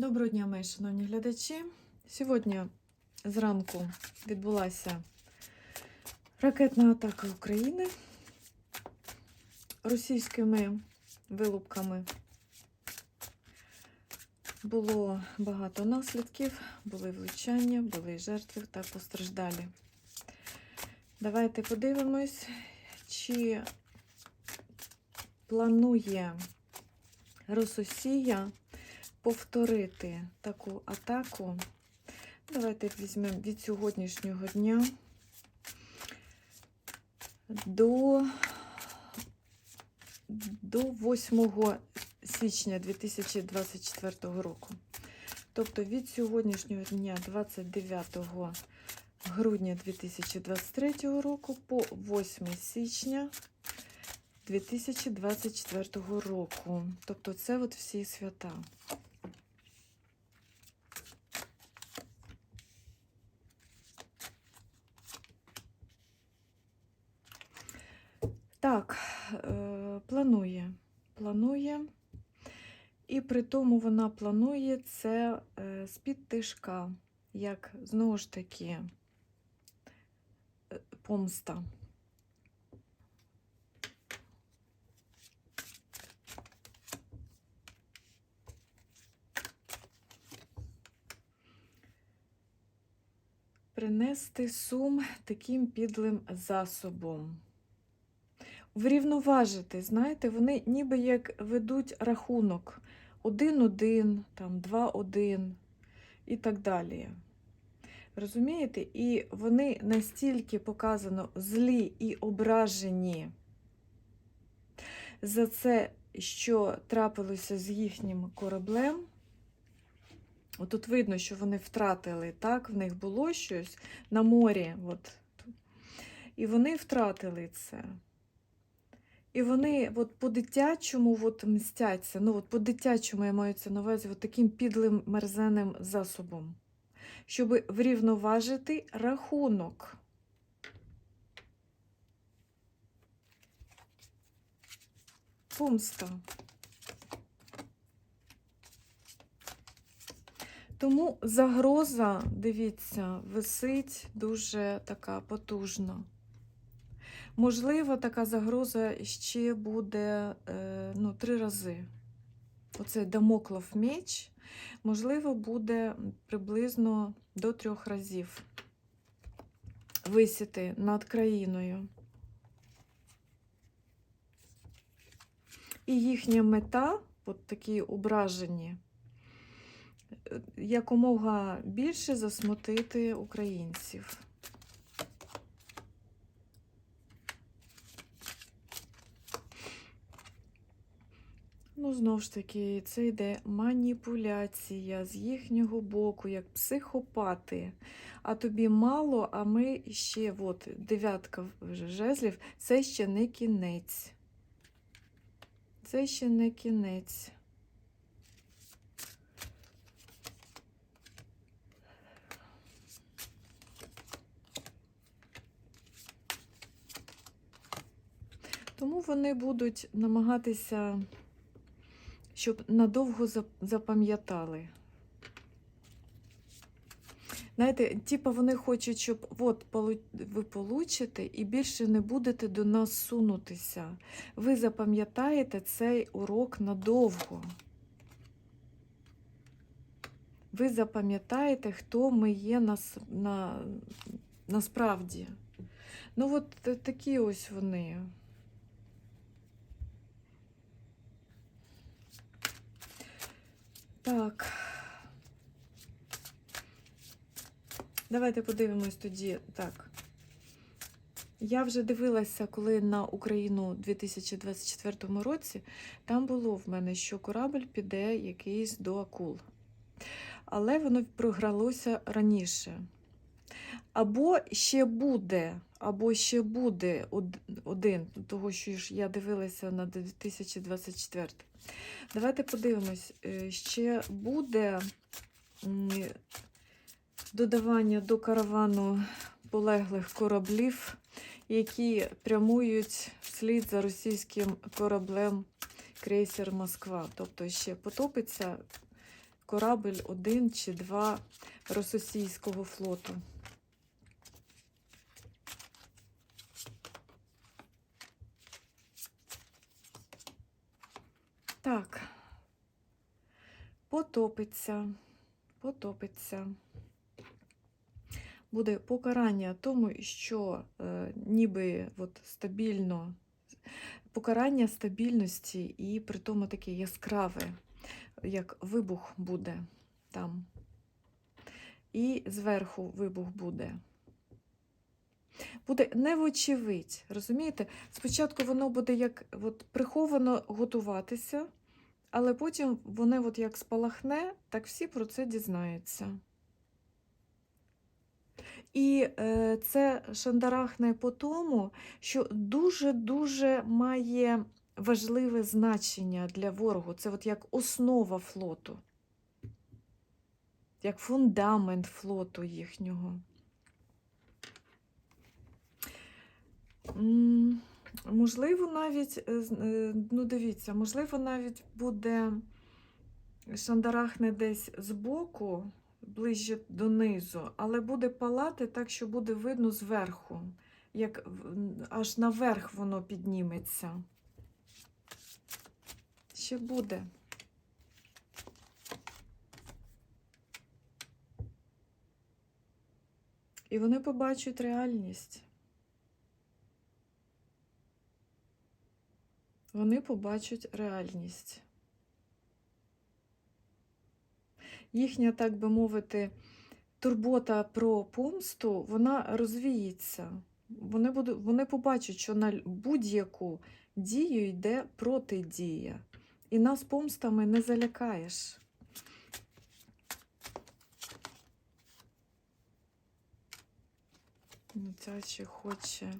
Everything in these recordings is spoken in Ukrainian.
Доброго дня, мої шановні глядачі. Сьогодні зранку відбулася ракетна атака України російськими вилупками. Було багато наслідків, були влучання, були жертви та постраждалі. Давайте подивимось, чи планує Рососія повторити таку атаку. Давайте візьмемо від сьогоднішнього дня до, до 8 січня 2024 року. Тобто від сьогоднішнього дня, 29 грудня 2023 року, по 8 січня 2024 року. Тобто це от всі свята. Так, е, планує. Планує. І при тому вона планує це е, з-під тишка, як знову ж таки е, помста. Принести сум таким підлим засобом. Врівноважити, знаєте, вони ніби як ведуть рахунок 1-1, там 2-1 і так далі. Розумієте? І вони настільки показано злі і ображені за це, що трапилося з їхнім кораблем. Отут видно, що вони втратили, так, в них було щось на морі. От. І вони втратили це. І вони от по-дитячому от мстяться, ну от по-дитячому я маю це на увазі от таким підлим мерзенним засобом, щоб врівноважити рахунок. Помста. Тому загроза, дивіться, висить дуже така потужна. Можливо, така загроза ще буде е, ну, три рази. Оце Дамоклов меч, можливо, буде приблизно до трьох разів висіти над країною. І їхня мета, от такі ображені, е, якомога більше засмутити українців. Ну, знову ж таки, це йде маніпуляція з їхнього боку, як психопати. А тобі мало, а ми ще, от, дев'ятка жезлів, це ще не кінець. Це ще не кінець. Тому вони будуть намагатися щоб надовго запам'ятали. Знаєте, типа вони хочуть, щоб от ви получите і більше не будете до нас сунутися. Ви запам'ятаєте цей урок надовго. Ви запам'ятаєте, хто ми є на, на, насправді. Ну, от такі ось вони. Так. Давайте подивимось тоді. Так. Я вже дивилася, коли на Україну у 2024 році там було в мене, що корабль піде якийсь до акул. Але воно програлося раніше. Або ще буде, або ще буде один, того, що ж я дивилася на 2024. Давайте подивимось, е, ще буде додавання до каравану полеглих кораблів, які прямують вслід за російським кораблем крейсер Москва. Тобто ще потопиться корабль один чи два російського флоту. Так, потопиться, потопиться. Буде покарання тому, що е, ніби от, стабільно, покарання стабільності і при тому таке яскраве, як вибух буде там. І зверху вибух буде. Буде невочевидь, розумієте? Спочатку воно буде як от, приховано готуватися, але потім воно от як спалахне, так всі про це дізнаються. І е, це шандарахне по тому, що дуже-дуже має важливе значення для ворогу. Це от як основа флоту, як фундамент флоту їхнього. Можливо, навіть, е, е, ну дивіться, можливо, навіть буде шандарахне десь збоку, ближче донизу, але буде палати так, що буде видно зверху, як аж наверх воно підніметься. Ще буде. І вони побачать реальність. Вони побачать реальність. Їхня, так би мовити, турбота про помсту, вона розвіється. Вони, будуть, вони побачать, що на будь-яку дію йде протидія. І нас помстами не залякаєш. Ця ще хоче.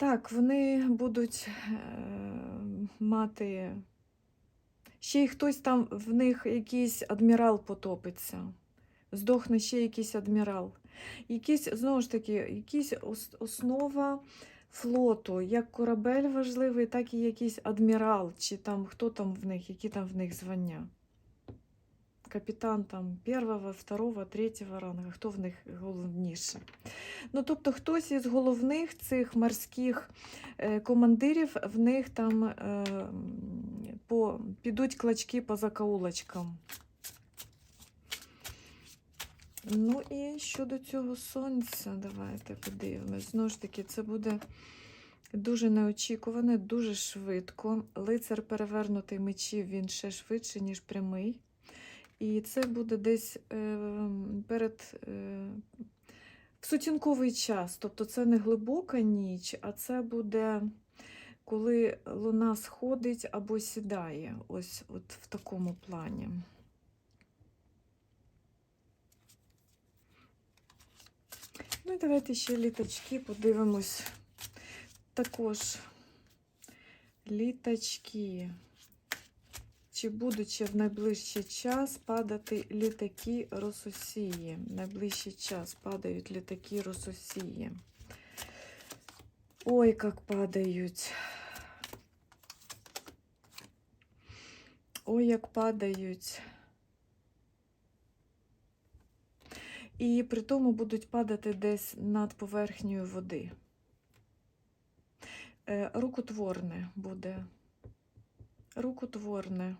Так, вони будуть е, мати. Ще й хтось там в них якийсь адмірал потопиться. Здохне ще якийсь адмірал. Якийсь, знову ж таки, якийсь ос- основа флоту, як корабель важливий, так і якийсь адмірал, чи там хто там в них, які там в них звання. Капітан там першого, второго, третього рангу, хто в них головніше. Ну, тобто хтось із головних цих морських е, командирів, в них там е, по, підуть клочки по закаулочкам. Ну і щодо цього сонця, давайте подивимось. Знову ж таки, це буде дуже неочікуване, дуже швидко. Лицар перевернутий мечів, він ще швидше, ніж прямий. І це буде десь е, перед е, в сутінковий час. Тобто це не глибока ніч, а це буде коли луна сходить або сідає. Ось от в такому плані. Ну і давайте ще літачки подивимось. Також літачки. Чи будуть ще в найближчий час падати літаки Рососії? В найближчий час падають літаки Рососії. Ой, как падають. Ой, як падають. І при тому будуть падати десь над поверхнею води. Е, Рукотворне буде. Рукотворне.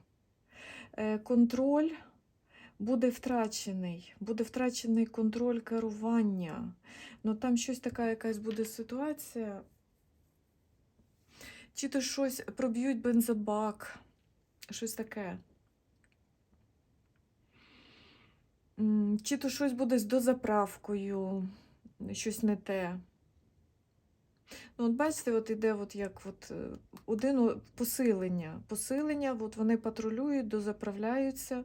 Е, Контроль буде втрачений. Буде втрачений контроль керування. Ну там щось така якась буде ситуація. Чи то щось проб'ють бензобак, щось таке. Чи то щось буде з дозаправкою, щось не те. Ну, от бачите, от іде от як от е, один посилення. Посилення, от вони патрулюють, дозаправляються.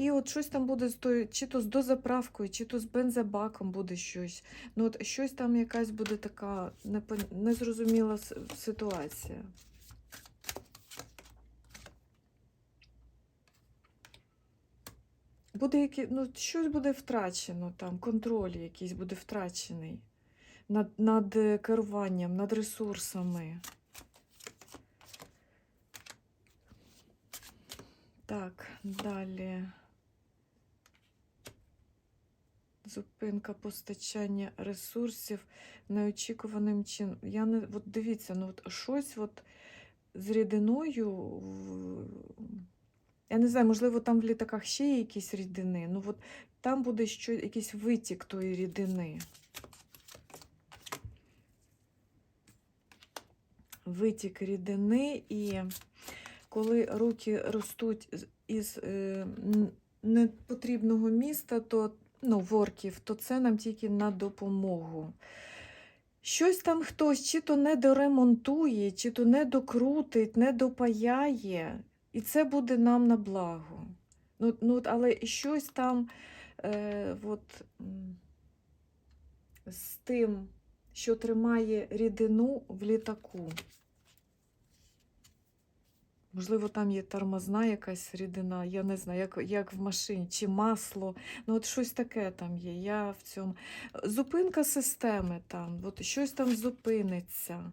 І от щось там буде з тою, чи то з дозаправкою, чи то з бензобаком буде щось. Ну, от щось там якась буде така незрозуміла ситуація. Буде які, ну, щось буде втрачено там, контроль якийсь буде втрачений над, над е, керуванням, над ресурсами. Так. далі. Зупинка постачання ресурсів неочікуваним чином. Я не от дивіться, ну от щось от з рідиною. Я не знаю, можливо, там в літаках ще є якісь рідини. Ну от там буде що, якийсь витік тої рідини. Витік рідини, і коли руки ростуть із е, непотрібного міста, то ну, ворків, то це нам тільки на допомогу. Щось там хтось чи то не доремонтує, чи то не докрутить, не допаяє, і це буде нам на благо. Ну, ну, але щось там е, от, з тим, що тримає рідину в літаку. Можливо, там є тормозна якась рідина, я не знаю, як, як в машині, чи масло. Ну, от щось таке там є. Я в цьому. Зупинка системи там, от щось там зупиниться.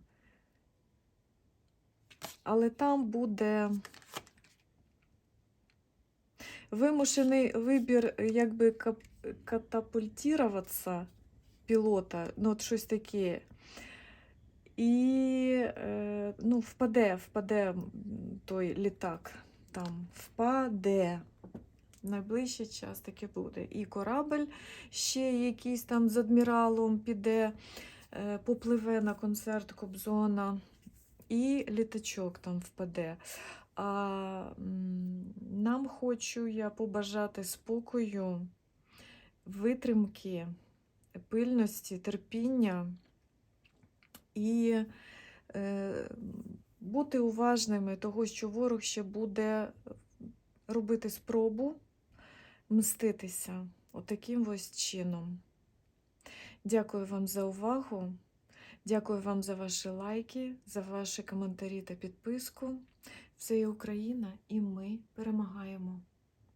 Але там буде вимушений вибір, якби катапультуватися пілота, ну, от щось таке. І е, ну, впаде, впаде той літак. Там впаде. Найближчий час таке буде. І корабль ще якийсь там з адміралом піде, е, попливе на концерт Кобзона, і літачок там впаде. А нам хочу я побажати спокою, витримки, пильності, терпіння і е, бути уважними, того, що ворог ще буде робити спробу мститися отаким ось чином. Дякую вам за увагу. Дякую вам за ваші лайки, за ваші коментарі та підписку. Все є Україна, і ми перемагаємо.